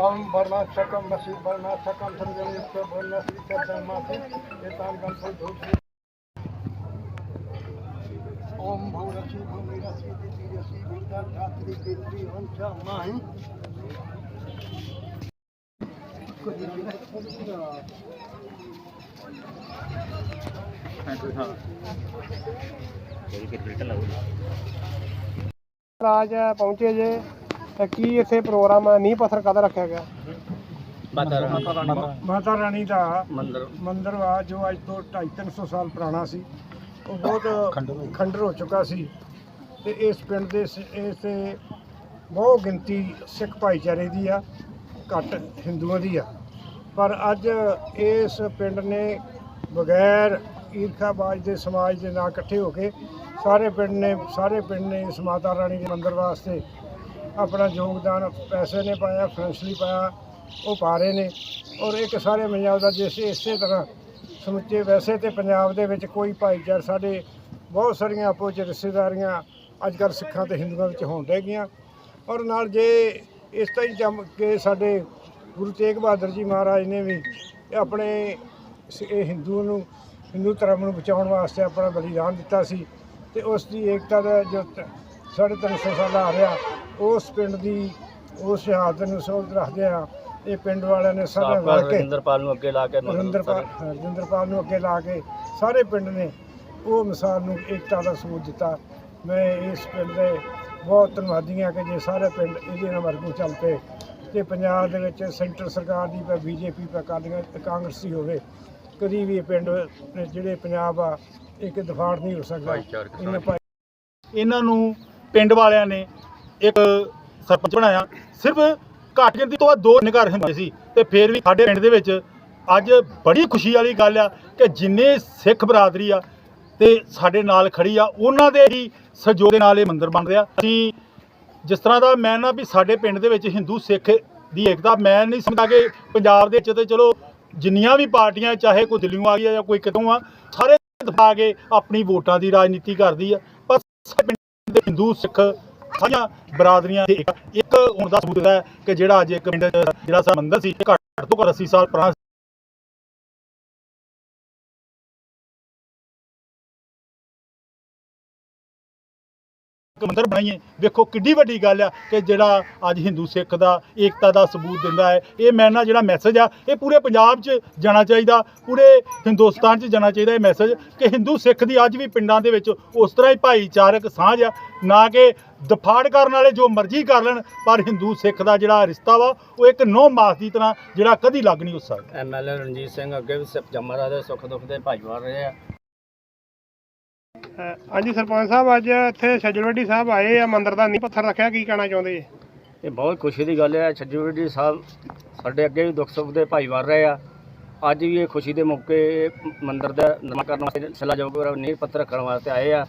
ओम वर्णाशकम वसी वर्णाशकम संजयुक्त वर्णसी कर्दमासी एतान गंभो धूपसी ओम भूरसी भूमिरसी दितिरसी भूता धात्री पित्री वंशा माहि। राजा पहुँचे जे। ਤੇ ਕੀ ਇੱਥੇ ਪ੍ਰੋਗਰਾਮ ਹੈ? ਨੀਂਹ ਪੱਥਰ ਕਦ ਰੱਖਿਆ ਗਿਆ? ਮਾਤਾ ਰਾਣੀ। ਦਾ ਮੰਦਰ। ਮੰਦਿਰ ਵਾ ਜੋ ਅੱਜ ਤੋਂ 250 ਸਾਲ ਪੁਰਾਣਾ ਸੀ। ਉਹ ਬਹੁਤ ਖੰਡਰ ਹੋ ਚੁੱਕਾ ਸੀ। ਤੇ ਇਸ ਪਿੰਡ ਦੇ ਸ- ਇਸ ਤੇ ਬਹੁਤ ਗਿਣਤੀ ਸਿੱਖ ਭਾਈਚਾਰੇ ਦੀ ਆ ਘੱਟ ਹਿੰਦੂਆਂ ਦੀ ਆ। ਪਰ ਅੱਜ ਇਸ ਪਿੰਡ ਨੇ ਬਗੈਰ ਈਰਖਾਬਾਜ਼ ਦੇ ਸਮਾਜ ਦੇ ਨਾਲ ਇਕੱਠੇ ਹੋ ਕੇ ਸਾਰੇ ਪਿੰਡ ਨੇ ਸਾਰੇ ਪਿੰਡ ਨੇ ਇਸ ਮਾਤਾ ਰਾਣੀ ਦੇ ਮੰਦਿਰ ਵਾਸਤੇ ਆਪਣਾ ਯੋਗਦਾਨ ਪੈਸੇ ਨੇ ਪਾਇਆ ਫਾਈਨੈਂਸ਼ਲੀ ਪਾਇਆ, ਉਹ ਪਾ ਰਹੇ ਨੇ। ਔਰ ਇੱਕ ਸਾਰੇ ਪੰਜਾਬ ਦਾ ਜਿਸ ਇਸੇ ਤਰ੍ਹਾਂ ਸਮੁੱਚੇ ਵੈਸੇ ਤੇ ਪੰਜਾਬ ਦੇ ਵਿੱਚ ਕੋਈ ਭਾਈਚਾਰ ਸਾਡੇ ਬਹੁਤ ਸਾਰੀਆਂ ਆਪੋ ਵਿੱਚ ਰਿਸ਼ਤੇਦਾਰੀਆਂ ਅੱਜ ਕੱਲ੍ਹ ਸਿੱਖਾਂ ਤੇ ਹਿੰਦੂਆਂ ਵਿੱਚ ਹੋਣ ਰਹਿ ਗਈਆਂ। ਔਰ ਨਾਲ ਜੇ ਇਸ ਤਰ੍ਹਾਂ ਹੀ ਜੰਮ ਕੇ ਸਾਡੇ ਗੁਰੂ ਤੇਗ ਬਹਾਦਰ ਜੀ ਮਹਾਰਾਜ ਨੇ ਵੀ ਆਪਣੇ ਇਹ ਹਿੰਦੂ ਨੂੰ, ਹਿੰਦੂ ਧਰਮ ਨੂੰ ਬਚਾਉਣ ਵਾਸਤੇ ਆਪਣਾ ਬਲੀਦਾਨ ਦਿੱਤਾ ਸੀ ਤੇ ਉਸ ਦੀ ਏਕਤਾ ਦਾ ਜੋ ਤ- ਸਾਢੇ ਤਿੰਨ ਸੌ ਸਾਲਾ ਆ ਰਿਹਾ ਉਸ ਪਿੰਡ ਦੀ ਉਸ ਸ਼ਹਾਦਤ ਨੂੰ ਸੋਧ ਰੱਖਦੇ ਆ ਇਹ ਪਿੰਡ ਵਾਲਿਆਂ ਨੇ ਸਾਰੇ ਰਲ ਕੇ ਰਵਿੰਦਰਪਾਲ ਨੂੰ ਅੱਗੇ ਲਾ ਕੇ ਰਵਿੰਦਰਪਾਲ ਰਵਿੰਦਰਪਾਲ ਨੂੰ ਅੱਗੇ ਲਾ ਕੇ ਸਾਰੇ ਪਿੰਡ ਨੇ ਉਹ ਮਿਸਾਲ ਨੂੰ ਏਕਤਾ ਦਾ ਸਬੂਤ ਦਿੱਤਾ। ਮੈਂ ਇਸ ਪਿੰਡ ਦੇ ਬਹੁਤ ਧੰਨਵਾਦੀ ਹਾਂ ਕਿ ਜੇ ਸਾਰੇ ਪਿੰਡ ਇਹਦੇ ਨਾਲ ਵਰਗੂ ਚੱਲ ਪਏ ਤੇ ਪੰਜਾਬ ਦੇ ਵਿੱਚ ਸੈਂਟਰ ਸਰਕਾਰ ਦੀ ਪਾ ਬੀਜੇਪੀ ਪਾ ਕਾਂਗਰਸੀ ਹੋਵੇ ਕਦੀ ਵੀ ਇਹ ਪਿੰਡ ਜਿਹੜੇ ਪੰਜਾਬ ਆ ਇੱਕ ਦਫਾੜ ਨਹੀਂ ਹੋ ਸਕਦਾ। ਇਹਨਾਂ ਨੂੰ ਪਿੰਡ ਵਾਲਿਆਂ ਨੇ ਇੱਕ ਸਰਪੰਚ ਬਣਾਇਆ, ਸਿਰਫ ਘੱਟ ਗਿਣਤੀ ਤੋਂ ਬਾਅਦ ਦੋ ਘਰ ਹੁੰਦੇ ਸੀ ਤੇ ਫਿਰ ਵੀ ਸਾਡੇ ਪਿੰਡ ਦੇ ਵਿੱਚ ਅੱਜ ਬੜੀ ਖੁਸ਼ੀ ਵਾਲੀ ਗੱਲ ਆ ਕਿ ਜਿੰਨੇ ਸਿੱਖ ਬਰਾਦਰੀ ਆ ਤੇ ਸਾਡੇ ਨਾਲ ਖੜੀ ਆ, ਉਹਨਾਂ ਦੇ ਹੀ ਸਹਿਯੋਗ ਦੇ ਨਾਲ ਇਹ ਮੰਦਿਰ ਬਣ ਰਿਹਾ। ਅਸੀਂ ਜਿਸ ਤਰ੍ਹਾਂ ਦਾ ਮੈਂ ਨਾ ਵੀ ਸਾਡੇ ਪਿੰਡ ਦੇ ਵਿੱਚ ਹਿੰਦੂ ਸਿੱਖ ਦੀ ਏਕਤਾ, ਮੈਂ ਨਹੀਂ ਸਮਝਦਾ ਕਿ ਪੰਜਾਬ ਦੇ ਵਿੱਚ ਤੇ ਚਲੋ ਜਿੰਨੀਆਂ ਵੀ ਪਾਰਟੀਆਂ, ਚਾਹੇ ਕੋਈ ਦਿੱਲੀੋਂ ਆ ਗਈ ਆ ਜਾਂ ਕੋਈ ਕਿਤੋਂ ਆ, ਸਾਰੇ ਦਬਾ ਕੇ ਆਪਣੀ ਵੋਟਾਂ ਦੀ ਰਾਜਨੀਤੀ ਕਰਦੀ ਆ, ਪਰ ਸਾਡੇ ਪਿੰਡ ਦੇ ਹਿੰਦੂ ਸਿੱਖ ਸਾਰੀਆਂ ਬਰਾਦਰੀਆਂ ਦੇ ਇੱਕ ਇੱਕ ਹੁਣ ਦਾ ਸਬੂਤ ਹੈ ਕਿ ਜਿਹੜਾ ਅੱਜ ਇੱਕ ਪਿੰਡ ਜਿਹੜਾ ਮੰਦਰ ਸੀ ਘੱਟ ਤੋਂ ਘੱਟ 80 ਸਾਲ ਪੁਰਾਣਾ ਇੱਕ ਮੰਦਰ ਬਣਾਈਏ। ਵੇਖੋ ਕਿੱਡੀ ਵੱਡੀ ਗੱਲ ਆ ਕਿ ਜਿਹੜਾ ਅੱਜ ਹਿੰਦੂ ਸਿੱਖ ਦਾ, ਏਕਤਾ ਦਾ ਸਬੂਤ ਦਿੰਦਾ ਹੈ। ਇਹ ਮੈਂ ਨਾ ਜਿਹੜਾ ਮੈਸੇਜ ਆ, ਇਹ ਪੂਰੇ ਪੰਜਾਬ 'ਚ ਜਾਣਾ ਚਾਹੀਦਾ, ਪੂਰੇ ਹਿੰਦੁਸਤਾਨ 'ਚ ਜਾਣਾ ਚਾਹੀਦਾ ਇਹ ਮੈਸੇਜ ਕਿ ਹਿੰਦੂ ਸਿੱਖ ਦੀ ਅੱਜ ਵੀ ਪਿੰਡਾਂ ਦੇ ਵਿੱਚ ਉਸ ਤਰ੍ਹਾਂ ਹੀ ਭਾਈਚਾਰਕ ਸਾਂਝ ਆ। ਨਾ ਕਿ ਦਫਾੜ ਕਰਨ ਵਾਲੇ ਜੋ ਮਰਜ਼ੀ ਕਰ ਲੈਣ, ਪਰ ਹਿੰਦੂ ਸਿੱਖ ਦਾ ਜਿਹੜਾ ਰਿਸ਼ਤਾ ਵਾ, ਉਹ ਇੱਕ ਨੌ ਮਾਸ ਦੀ ਤਰ੍ਹਾਂ ਜਿਹੜਾ ਕਦੀ ਲੱਗ ਨਹੀਂ ਹੋ ਸਕਦਾ ਐਮਐਲਏ ਰਣਜੀਤ ਸਿੰਘ ਅੱਗੇ ਵੀ ਸਿਰਫ ਜੰਮਰਾ ਦੇ ਸੁੱਖ ਦੁੱਖ ਦੇ ਭਾਈਵਾਰ ਰਹੇ ਆ। ਹਾਂਜੀ ਸਰਪੰਚ ਸਾਹਿਬ, ਅੱਜ ਇੱਥੇ ਛੱਜਲਵੱਡੀ ਸਾਹਿਬ ਆਏ ਆ, ਮੰਦਿਰ ਦਾ ਨੀਂਹ ਪੱਥਰ ਰੱਖਿਆ, ਕੀ ਕਹਿਣਾ ਚਾਹੁੰਦੇ? ਜੀ ਇਹ ਬਹੁਤ ਖੁਸ਼ੀ ਦੀ ਗੱਲ ਹੈ ਛੱਜੂੜੀ ਜੀ ਸਾਹਿਬ ਸਾਡੇ ਅੱਗੇ ਵੀ ਦੁੱਖ ਸੁੱਖ ਦੇ ਭਾਈਵਾਲ ਰਹੇ ਆ। ਅੱਜ ਵੀ ਇਹ ਖੁਸ਼ੀ ਦੇ ਮੌਕੇ ਮੰਦਿਰ ਦਾ ਨਿਰਮਾਣ ਕਰਨ ਵਾਸਤੇ ਸਿਲਾਜੋਗ ਨੀਂਹ ਪੱਥਰ ਰੱਖਣ ਵਾਸਤੇ ਆਏ ਆ।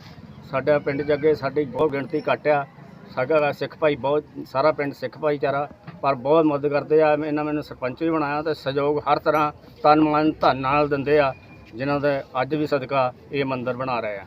ਸਾਡਾ ਪਿੰਡ 'ਚ ਅੱਗੇ ਸਾਡੀ ਬਹੁਤ ਗਿਣਤੀ ਘੱਟ ਆ। ਸਾਡਾ ਸਿੱਖ ਭਾਈ ਬਹੁਤ, ਸਾਰਾ ਪਿੰਡ ਸਿੱਖ ਭਾਈਚਾਰਾ, ਪਰ ਬਹੁਤ ਮਦਦ ਕਰਦੇ ਆ। ਇਹਨਾਂ ਮੈਨੂੰ ਸਰਪੰਚ ਵੀ ਬਣਾਇਆ ਤੇ ਸਹਿਯੋਗ ਹਰ ਤਰ੍ਹਾਂ ਤਨ ਮਨ ਧਨ ਨਾਲ ਦਿੰਦੇ ਆ। ਜਿਨ੍ਹਾਂ ਦਾ ਅੱਜ ਵੀ ਸਦਕਾ ਇਹ ਮੰਦਿਰ ਬਣਾ ਰਹੇ ਆ।